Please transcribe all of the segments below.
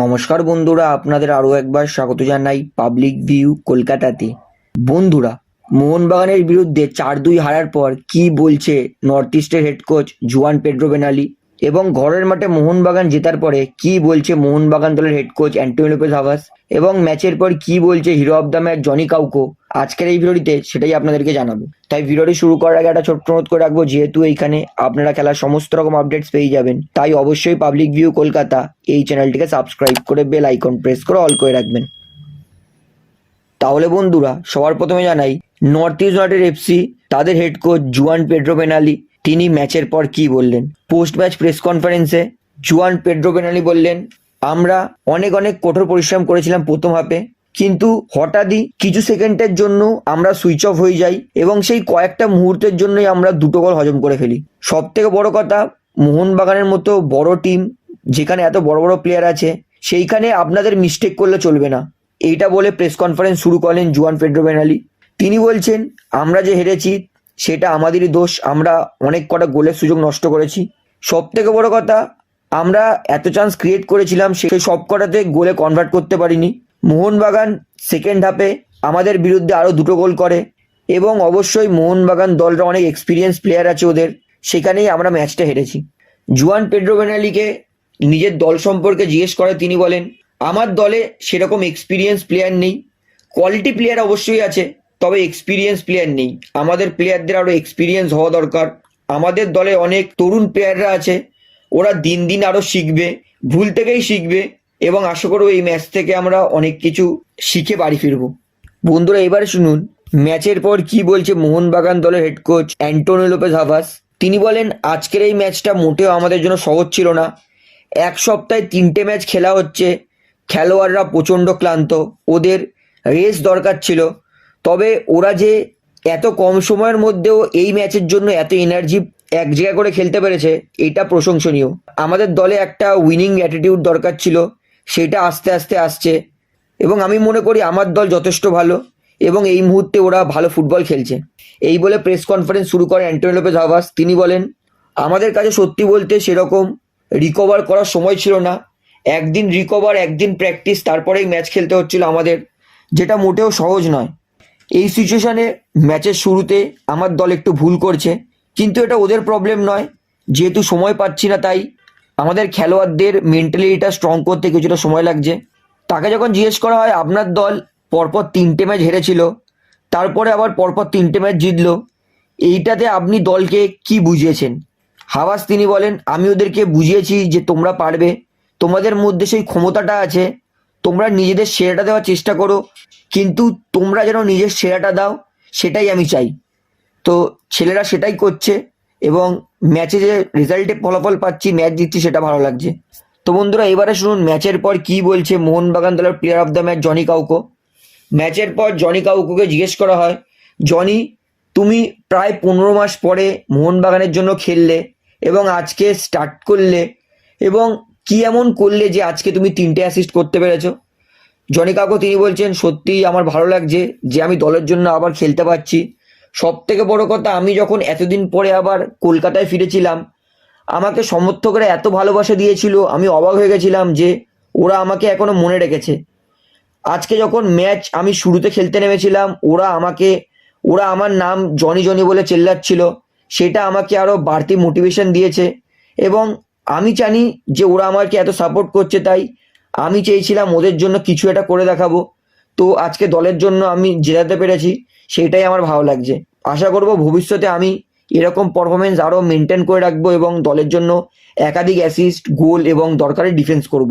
নমস্কার বন্ধুরা, আপনাদের আরও একবার স্বাগত জানাই পাবলিক ভিউ কলকাতাতে। বন্ধুরা, মোহনবাগানের বিরুদ্ধে চার দুই হারার পর কি বলছে নর্থ ইস্টের head coach Juan Pedro Benali? এবং ঘরের মাঠে মোহনবাগান জেতার পরে কি বলছে মোহনবাগান দলের head coach Antonio Lopez Habas? এবং ম্যাচের পর কি বলছে hero of the match Joni Kauko? আজকের এই ভিডিওটিতে সেটাই আপনাদেরকে জানাব। তাই ভিডিওটি শুরু করার আগে একটা ছোট্ট অনুরোধ করে রাখব, যেহেতু এইখানে আপনারা খেলার সমস্ত রকম আপডেটস পেয়ে যাবেন, তাই অবশ্যই পাবলিক ভিউ কলকাতা এই চ্যানেলটিকে সাবস্ক্রাইব করে বেল আইকন প্রেস করে অল করে রাখবেন। তাহলে বন্ধুরা, সবার প্রথমে জানাই নর্থ ইস্ট ইউনাইটেড এফসি তাদের head coach Juan Pedro Benali তিনি ম্যাচের পর কি বললেন? পোস্ট ম্যাচ প্রেস কনফারেন্সে জুয়ান পেড্রো পেনালি বললেন, আমরা অনেক অনেক কঠোর পরিশ্রম করেছিলাম প্রথম হাফে কিন্তু হঠাৎই কিছু সেকেন্ডের জন্য আমরা সুইচ অফ হয়ে যাই এবং সেই কয়েকটা মুহূর্তের জন্যই আমরা দুটো গোল হজম করে ফেলি। সব থেকে বড় কথা, মোহনবাগানের মতো বড় টিম যেখানে এত বড় বড় প্লেয়ার আছে, সেইখানে আপনাদের মিস্টেক করলে চলবে না। এইটা বলে প্রেস কনফারেন্স শুরু করলেন জুয়ান পেড্রো বেনালি। তিনি বলছেন, আমরা যে হেরেছি, সেটা আমাদেরই দোষ। আমরা অনেক কটা গোলের সুযোগ নষ্ট করেছি। সব থেকে বড় কথা, আমরা এত চান্স ক্রিয়েট করেছিলাম সেই সব কটাতে গোলে কনভার্ট করতে পারিনি। মোহনবাগান সেকেন্ড হাফে আমাদের বিরুদ্ধে আরও দুটো গোল করে এবং অবশ্যই মোহনবাগান দলটা অনেক এক্সপিরিয়েন্স প্লেয়ার আছে ওদের, সেখানেই আমরা ম্যাচটা হেরেছি। জুয়ান পেড্রো বেনালিকে নিজের দল সম্পর্কে জিজ্ঞেস করে তিনি বলেন, আমার দলে সেরকম এক্সপিরিয়েন্স প্লেয়ার নেই। কোয়ালিটি প্লেয়ার অবশ্যই আছে, তবে এক্সপিরিয়েন্স প্লেয়ার নেই। আমাদের প্লেয়ারদের আরও এক্সপিরিয়েন্স হওয়া দরকার। আমাদের দলে অনেক তরুণ প্লেয়াররা আছে, ওরা দিন দিন আরও শিখবে, ভুল থেকেই শিখবে। এবং আশা করব এই ম্যাচ থেকে আমরা অনেক কিছু শিখে বাড়ি ফিরবো। বন্ধুরা, এবারে শুনুন ম্যাচের পর কি বলছে মোহনবাগান দলের head coach Antonio Lopez Habas? তিনি বলেন, আজকের এই ম্যাচটা মোটেও আমাদের জন্য সহজ ছিল না। এক সপ্তাহে তিনটে ম্যাচ খেলা হচ্ছে, খেলোয়াড়রা প্রচণ্ড ক্লান্ত, ওদের রেস দরকার ছিল। তবে ওরা যে এত কম সময়ের মধ্যেও এই ম্যাচের জন্য এত এনার্জি এক জায়গায় করে খেলতে পেরেছে, এটা প্রশংসনীয়। আমাদের দলে একটা উইনিং অ্যাটিটিউড দরকার ছিল। সেটা আস্তে আস্তে আসছে। এবং আমি মনে করি আমার দল যথেষ্ট ভালো এবং এই মুহূর্তে ওরা ভালো ফুটবল খেলছে। এই বলে প্রেস কনফারেন্স শুরু করে অ্যান্টনি লোপেজ হাভাস। তিনি বলেন, আমাদের কাছে সত্যি বলতে সেরকম রিকভার করার সময় ছিল না। একদিন রিকভার একদিন প্র্যাকটিস তারপরেই ম্যাচ খেলতে হচ্ছিল আমাদের, যেটা মোটেও সহজ নয়। এই সিচুয়েশানে ম্যাচের শুরুতে আমার দল একটু ভুল করছে। কিন্তু এটা ওদের প্রবলেম নয়। যেহেতু সময় পাচ্ছি না তাই আমাদের খেলোয়াড়দের মেন্টালিটিটা স্ট্রং করতে কিছুটা সময় লাগছে। তাকে যখন জিজ্ঞেস করা হয়, আপনার দল পরপর তিনটে ম্যাচ হেরেছিল, তারপরে আবার পরপর তিনটে ম্যাচ জিতলো, এইটাতে আপনি দলকে কি বুঝিয়েছেন? হাওয়াস তিনি বলেন, আমি ওদেরকে বুঝিয়েছি যে তোমরা পারবে, তোমাদের মধ্যে সেই ক্ষমতাটা আছে, তোমরা নিজেদের সেরাটা দেওয়ার চেষ্টা করো, কিন্তু তোমরা যেন নিজের সেরাটা দাও, সেটাই আমি চাই। তো ছেলেরা সেটাই করছে এবং ম্যাচে যে রেজাল্টে ফলাফল পাচ্ছি, ম্যাচ জিতছি, সেটা ভালো লাগছে। তো বন্ধুরা, এবারে শুনুন, ম্যাচের পর কি বলছে মোহনবাগান দলের player of the match Joni Kauko. ম্যাচের পর জনি কাউকুকে জিজ্ঞেস করা হয়, জনি, তুমি প্রায় পনেরো মাস পরে মোহনবাগানের জন্য খেললে এবং আজকে স্টার্ট করলে এবং কি এমন করলে যে আজকে তুমি তিনটে অ্যাসিস্ট করতে পেরেছ? জনি কাকু তিনি বলছেন, সত্যিই আমার ভালো লাগছে যে আমি দলের জন্য আবার খেলতে পারছি। সব থেকে বড় কথা, আমি যখন এতদিন পরে আবার কলকাতায় ফিরেছিলাম, আমাকে সমর্থকরা এত ভালোবাসা দিয়েছিল, আমি অবাক হয়ে গেছিলাম যে ওরা আমাকে এখনও মনে রেখেছে। আজকে যখন ম্যাচ আমি শুরুতে খেলতে নেমেছিলাম, ওরা আমাকে, ওরা আমার নাম জনি জনি বলে চেল্লাচ্ছিল, সেটা আমাকে আরও বাড়তি মোটিভেশন দিয়েছে এবং আমি জানি যে ওরা আমাকে এত সাপোর্ট করছে, তাই আমি চেয়েছিলাম ওদের জন্য কিছু একটা করে দেখাবো। তো আজকে দলের জন্য আমি জেতাতে পেরেছি, সেটাই আমার ভালো লাগছে। আশা করব ভবিষ্যতে আমি এরকম পারফরমেন্স আরও মেনটেন করে রাখব এবং দলের জন্য একাধিক অ্যাসিস্ট গোল এবং দরকারি ডিফেন্স করব।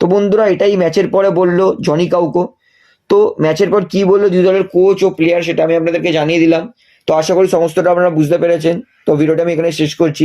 তো বন্ধুরা, এটাই ম্যাচের পরে বলল জনি কাউকো। তো ম্যাচের পর কি বলল দুই দলের কোচ ও প্লেয়ার সেটা আমি আপনাদেরকে জানিয়ে দিলাম। তো আশা করি সমস্তটা আপনারা বুঝতে পেরেছেন। তো ভিডিওটা আমি এখানে শেষ করছি।